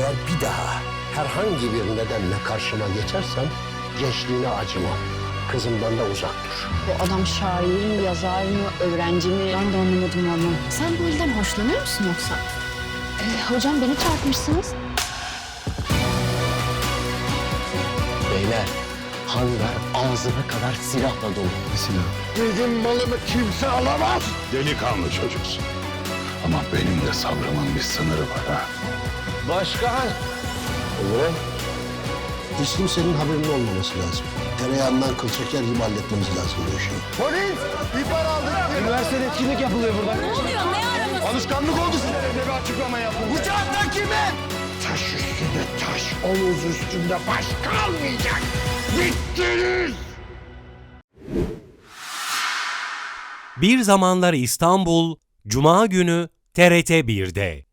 Eğer bir daha herhangi bir nedenle karşıma geçersen gençliğine acımam. Kızımdan da uzak dur. Bu adam şair mi, yazar mı, öğrenci mi? Ben de anlamadım valla. Sen bu ilden hoşlanıyor musun yoksa? Ee, hocam beni çarpmışsınız. Beyler, hangar ağzına kadar silahla dolu. Benim malımı kimse alamaz. Delikanlı çocuksun. Ama benim de sabrımın bir sınırı var ha. Başkan! Ömre, hiç kimsenin haberinin olmaması lazım. Tereyağından kıl çeker gibi halletmemiz lazım bu işi. Üniversitede etkinlik yapılıyor burada. Ne oluyor? Ne araması? Alışkanlık oldu sizlere de bir açıklama yapın. Uçakta kimin? Taş üstünde taş, omuz üstünde baş kalmayacak. Bittiniz! Bir Zamanlar İstanbul, Cuma günü TRT 1'de.